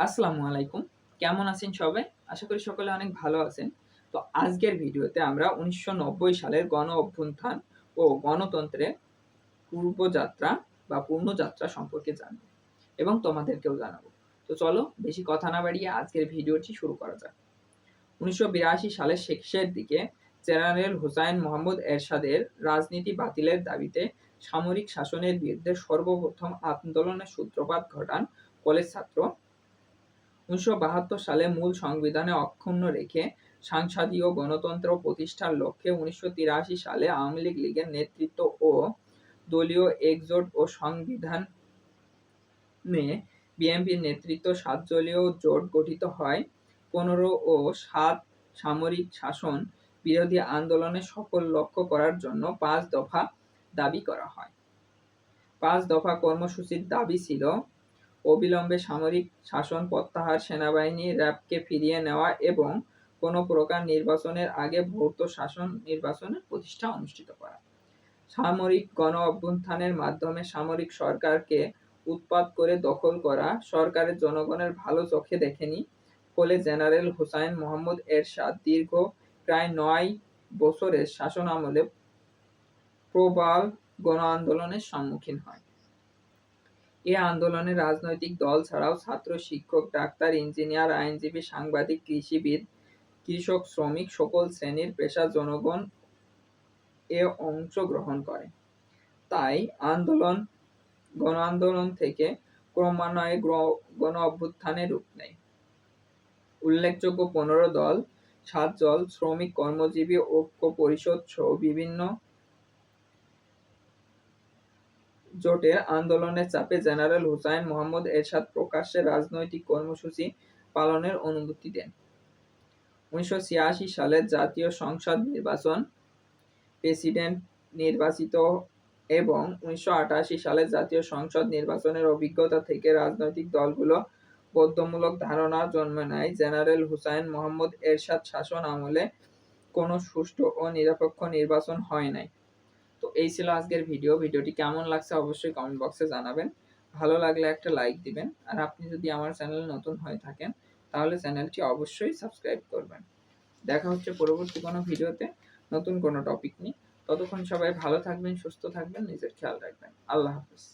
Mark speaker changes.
Speaker 1: আসসালামু আলাইকুম। কেমন আছেন সবাই? আশা করি সকলে অনেক ভালো আছেন। তো আজকের ভিডিওতে আমরা উনিশশো নব্বই সালের গণ অভ্যুত্থান ও গণতন্ত্রের পূর্বযাত্রা বা পূর্ণযাত্রা সম্পর্কে জানব এবং তোমাদেরকেও জানাব। তো চলো বেশি কথা না বাড়িয়ে আজকের ভিডিওটি শুরু করা যাক। উনিশশো বিরাশি সালের শেষের দিকে জেনারেল হুসাইন মোহাম্মদ এরশাদের রাজনীতি বাতিলের দাবিতে সামরিক শাসনের বিরুদ্ধে সর্বপ্রথম আন্দোলনের সূত্রপাত ঘটান কলেজ ছাত্র উনিশশো বাহাত্তর সালে মূল সংবিধানে অক্ষুণ্ণ রেখে সাংসদীয় গণতন্ত্র প্রতিষ্ঠার লক্ষ্যে উনিশশো তিরাশি সালে আওয়ামী লীগ লীগের নেতৃত্ব ও দলীয় একজোট ও সংবিধান নিয়ে বিএনপির নেতৃত্ব সাতদলীয় জোট গঠিত হয়। পনেরো ও সাত সামরিক শাসন বিরোধী আন্দোলনে সফল লক্ষ্য করার জন্য পাঁচ দফা দাবি করা হয়। পাঁচ দফা কর্মসূচির দাবি ছিল অবিলম্বে সামরিক শাসন প্রত্যাহার সেনাবাহিনী র্যাবকে ফিরিয়ে নেওয়া এবং কোনো প্রকার নির্বাচনের আগে ভৌত শাসন নির্বাচনের প্রতিষ্ঠা অনুষ্ঠিত করা। সামরিক গণ অভ্যুত্থানের মাধ্যমে সামরিক সরকারকে উৎপাত করে দখল করা সরকারের জনগণের ভালো চোখে দেখেনি, ফলে জেনারেল হুসাইন মোহাম্মদ এরশাদ দীর্ঘ প্রায় নয় বছরের শাসন আমলে প্রবাল গণ আন্দোলনের সম্মুখীন হয়। এ আন্দোলনে রাজনৈতিক দল ছাড়াও ছাত্র, শিক্ষক, ডাক্তার, ইঞ্জিনিয়ার, আইনজীবী, সাংবাদিক, কৃষিবিদ, কৃষক, শ্রমিক সকল শ্রেণির পেশা জনগণ এ অংশগ্রহণ করে। তাই আন্দোলন, গণ আন্দোলন থেকে ক্রমান্বয়ে গণ অভ্যুত্থানে রূপ নেয়। উল্লেখযোগ্য পনেরো দল, সাত দল, শ্রমিক, কর্মজীবী, ঐক্য, পরিষদ সহ বিভিন্ন জোটের আন্দোলনের চাপে জেনারেল হুসাইন মোহাম্মদ এরশাদ প্রকাশ্যে রাজনৈতিক কর্মসূচি পালনের অনুমতি দেন। উনিশশো সালে জাতীয় সংসদ নির্বাচন প্রেসিডেন্ট নির্বাচিত এবং উনিশশো সালে জাতীয় সংসদ নির্বাচনের অভিজ্ঞতা থেকে রাজনৈতিক দলগুলো বদ্ধমূলক ধারণা জন্ম নেয়। জেনারেল হুসাইন মোহাম্মদ এরশাদ শাসন আমলে কোনো সুষ্ঠু ও নিরপেক্ষ নির্বাচন হয় নাই। এই ছিল আজকের ভিডিও ভিডিওটি কেমন লাগছে অবশ্যই কমেন্ট বক্সে জানাবেন। ভালো লাগলে একটা লাইক দিবেন। আর আপনি যদি আমার চ্যানেল নতুন হয়ে থাকেন, তাহলে চ্যানেলটি অবশ্যই সাবস্ক্রাইব করবেন। দেখা হচ্ছে পরবর্তী কোনো ভিডিওতে নতুন কোনো টপিক নিয়ে। ততক্ষণ সবাই ভালো থাকবেন, সুস্থ থাকবেন, নিজের খেয়াল রাখবেন। আল্লাহ হাফিজ।